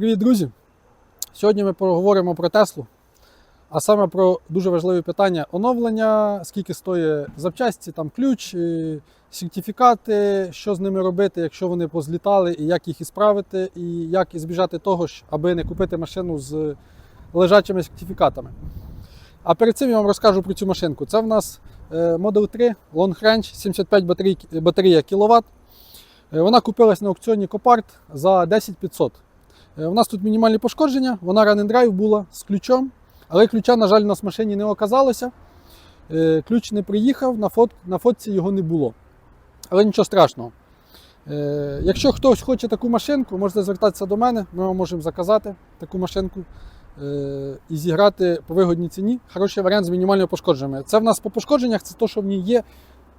Привіт, друзі! Сьогодні ми поговоримо про Теслу, а саме про дуже важливе питання оновлення, скільки стоїть запчасті, там ключ, е, сертифікати, що з ними робити, якщо вони позлітали, і як їх ісправити, і як збіжати того, аби не купити машину з лежачими сертифікатами. А перед цим я вам розкажу про цю машинку. Це в нас е, Model 3 Long Range, 75 батарей, батарея кВт. Вона купилась на аукціоні Copart за 10 500. Е, У нас тут мінімальні пошкодження, вона run and drive була з ключом, але ключа, на жаль, у нас в машині не оказалося. Е, Ключ не приїхав, на, фот, на фотці його не було. Але нічого страшного. Е, Якщо хтось хоче таку машинку, можете звертатися до мене, ми вам можемо заказати таку машинку е, і зіграти по вигодній ціні. Хороший варіант з мінімальними пошкодженнями. Це в нас по пошкодженнях, це те, що в ній є.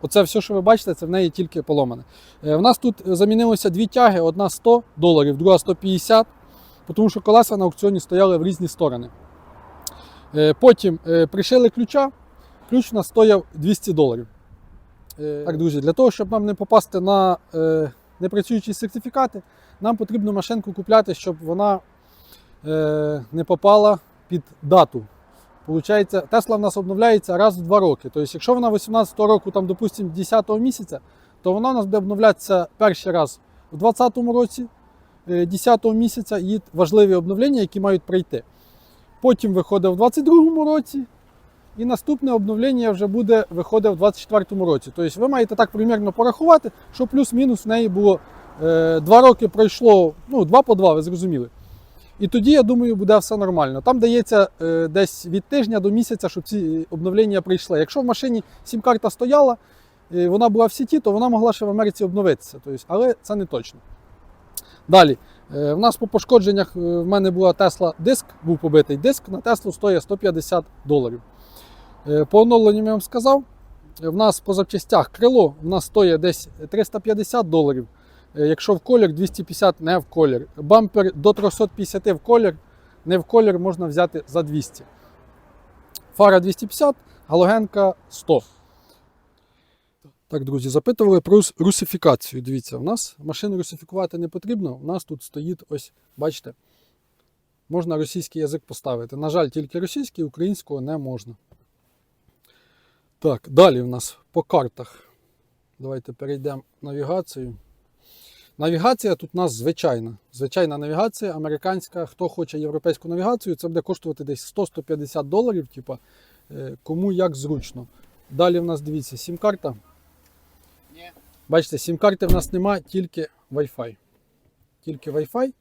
Оце все, що ви бачите, це в неї тільки поломане. Е, У нас тут замінилося дві тяги: одна 100 доларів, друга 150, тому що колеса на аукціоні стояли в різні сторони. Е, Потім е, пришили ключа, ключ у нас стояв 200 доларів. Е, Так, друзі, для того, щоб нам не попасти на непрацюючі сертифікати, нам потрібно машинку купляти, щоб вона не попала під дату. Получається, Тесла в нас обновляється раз в два роки. Тобто, якщо вона 18 року, там, допустимо, 10 місяця, то вона у нас буде обновлятися перший раз у 20 році, е, 10 місяця, і важливі обновлення, які мають прийти. Потім виходить в 22 році, і наступне обновлення вже буде виходить в 24 році. Тобто ви маєте так примірно порахувати, що плюс-мінус в неї було е, 2 роки пройшло, ну, 2 по 2, ви зрозуміли. І тоді, я думаю, буде все нормально. Там дається е, десь від тижня до місяця, щоб ці обновлення прийшли. Якщо в машині сім-карта стояла, вона була в сіті, то вона могла ще в Америці обновитися. Тобто, але це не точно. Далі. Е, в нас по пошкодженнях е, в мене була Тесла диск, був побитий диск на Теслу стоїть 150 доларів. Е, По оновленню я вам сказав. В нас по запчастях крило в нас стоїть десь 350 доларів. Якщо в колір 250 не в колір. Бампер до 350 в колір, не в колір можна взяти за 200. Фара 250, галогенка 100. Так, друзі, запитували про русифікацію. Дивіться, у нас машину русифікувати не потрібно. У нас тут стоїть ось, бачите, можна російський язик поставити. На жаль, тільки російський, українського не можна. Так, далі в нас по картах. Давайте перейдемо в навігацію. Навігація тут у нас звичайна. Звичайна навігація, американська. Хто хоче європейську навігацію, це буде коштувати десь 100-150 доларів, типа, е, кому як зручно. Далі в нас дивіться, сім-карта. Бачите, сім-карти в нас немає, тільки Wi-Fi. Тільки Wi-Fi.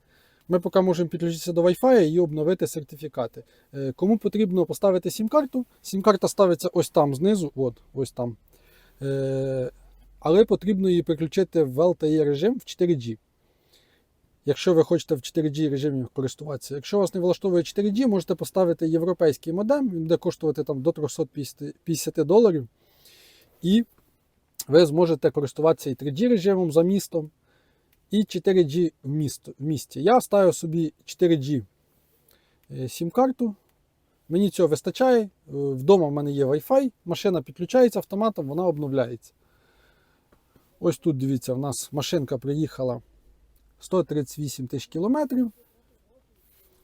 Ми поки можемо підключитися до Wi-Fi і обновити сертифікати. Е, Кому потрібно поставити сім-карту, сім-карта ставиться ось там знизу, от, ось там. Е, Але потрібно її підключити в LTE режим в 4G. Якщо ви хочете в 4G режимі користуватися. Якщо вас не влаштовує 4G, можете поставити європейський модем, він буде коштувати там до 350 доларів. І ви зможете користуватися і 3G режимом за містом, і 4G в, місто, в місті. Я ставив собі 4G е, сім-карту. Мені цього вистачає. Е, Вдома в мене є Wi-Fi, машина підключається автоматом, вона обновляється. Ось тут дивіться, в нас машинка приїхала 138 тисяч кілометрів.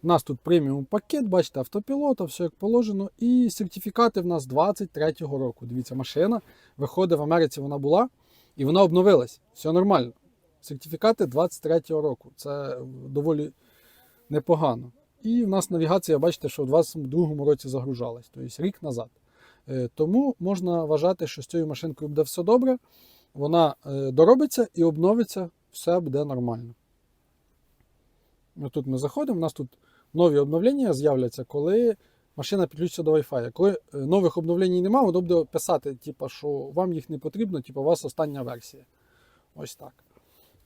У нас тут преміум пакет, бачите, автопілота, все як положено. І сертифікати в нас 23-го року. Дивіться, машина виходить в Америці, вона була і вона обновилась. Все нормально. Сертифікати 23-го року. Це доволі непогано. І в нас навігація, бачите, що в 22-му році загружалась, тобто рік назад. Е, Тому можна вважати, що з цією машинкою буде все добре. Вона е, доробиться і обновиться, все буде нормально. Тут ми заходимо, у нас тут нові обновлення з'являться, коли машина підключиться до Wi-Fi. Коли е, нових обновлень немає, воно буде писати, типу, що вам їх не потрібно, типу, у вас остання версія. Ось так.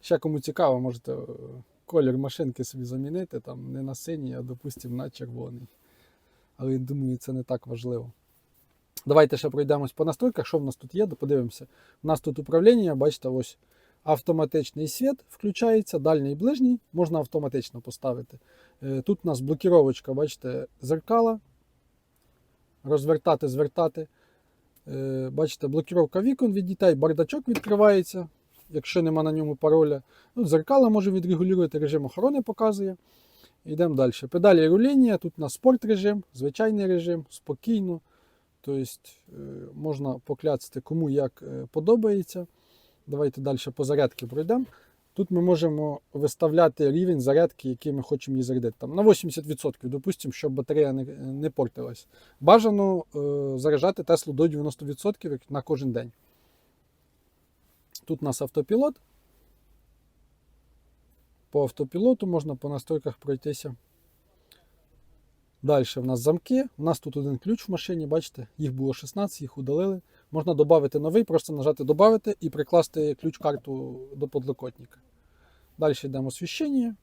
Ще кому цікаво, можете е, колір машинки собі замінити, там не на синій, а допустимо на червоний. Але я думаю, це не так важливо. Давайте ще пройдемось по настройках. Що в нас тут є? Подивимося. У нас тут управління, бачите, ось автоматичний світ включається, дальній і ближній можна автоматично поставити. Е, Тут у нас блокіровочка, бачите, зеркала. Розвертати, звертати. Е, Бачите, блокіровка вікон від дітей, бардачок відкривається, якщо нема на ньому пароля. Ну, Зеркала може відрегулювати, режим охорони показує. Йдемо далі. Педалі руління, тут на спорт режим, звичайний режим, спокійно. Тобто е, можна покляцати, кому як подобається. Давайте далі по зарядці пройдемо. Тут ми можемо виставляти рівень зарядки, який ми хочемо її зарядити. Там, на 80%, допустимо, щоб батарея не, не портилась. Бажано е, заряджати Теслу до 90% на кожен день. Тут у нас автопілот. По автопілоту можна по настройках пройтися. Далі в нас замки. У нас тут один ключ в машині, бачите, їх було 16, їх удалили. Можна додати новий, просто нажати Добавити і прикласти ключ-карту до подлокотника. Далі йдемо освіщення.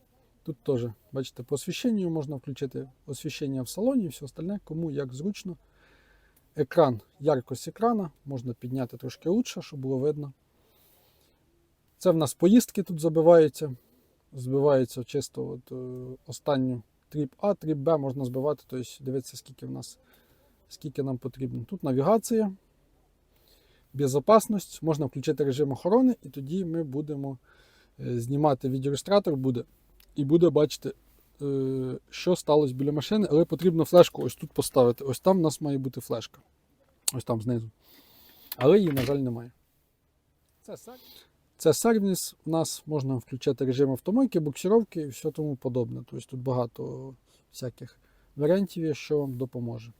Тут теж, бачите, по освіщенню можна включити освіщення в салоні і все остальне, кому як зручно. Екран, яркость екрана, можна підняти трошки лучше, щоб було видно. Це в нас поїздки тут забиваються. Збиваються чисто от, е, останню тріп А, тріп Б можна збивати, тобто дивитися, скільки в нас, скільки нам потрібно. Тут навігація, безпечність, можна включити режим охорони, і тоді ми будемо е, знімати відеореєстратор буде, і буде бачити, е, що сталося біля машини, але потрібно флешку ось тут поставити. Ось там у нас має бути флешка. Ось там знизу. Але її, на жаль, немає. Це сервіс. Це сервіс. У нас можна включати режим автомойки, буксировки і все тому подобне. Тобто тут багато всяких варіантів що вам допоможе.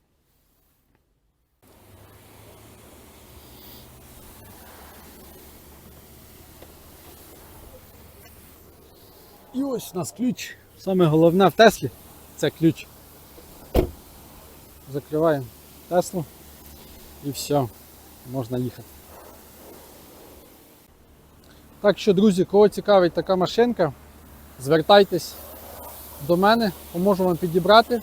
І ось у нас ключ. Саме головне в Теслі це ключ. Закриваємо Теслу і все, можна їхати. Так що, друзі, кого цікавить така машинка, звертайтесь до мене, поможу вам підібрати.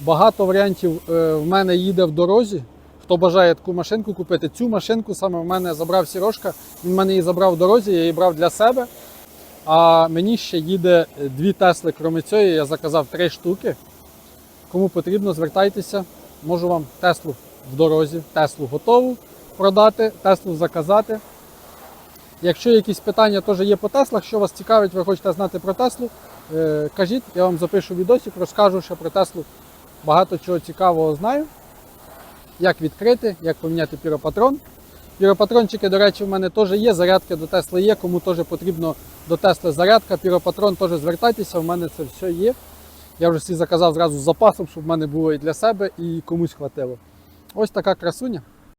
Багато варіантів е, в мене їде в дорозі. Хто бажає таку машинку купити, цю машинку саме в мене забрав Сірошка. Він мене її забрав в дорозі, я її брав для себе. А мені ще їде дві Тесли, крім цієї, я заказав три штуки. Кому потрібно, звертайтеся. Можу вам Теслу в дорозі, Теслу готову продати, Теслу заказати. Якщо якісь питання теж є по Теслах, що вас цікавить, ви хочете знати про Теслу, е, кажіть, я вам запишу відосик, розкажу ще про Теслу. Багато чого цікавого знаю. Як відкрити, як поміняти піропатрон. Піропатрончики, до речі, в мене теж є, зарядки до Тесли є. Кому теж потрібно до Тесли зарядка, піропатрон теж звертайтеся, в мене це все є. Я вже всі заказав зразу з запасом, щоб в мене було і для себе, і комусь хватило. Ось така красуня.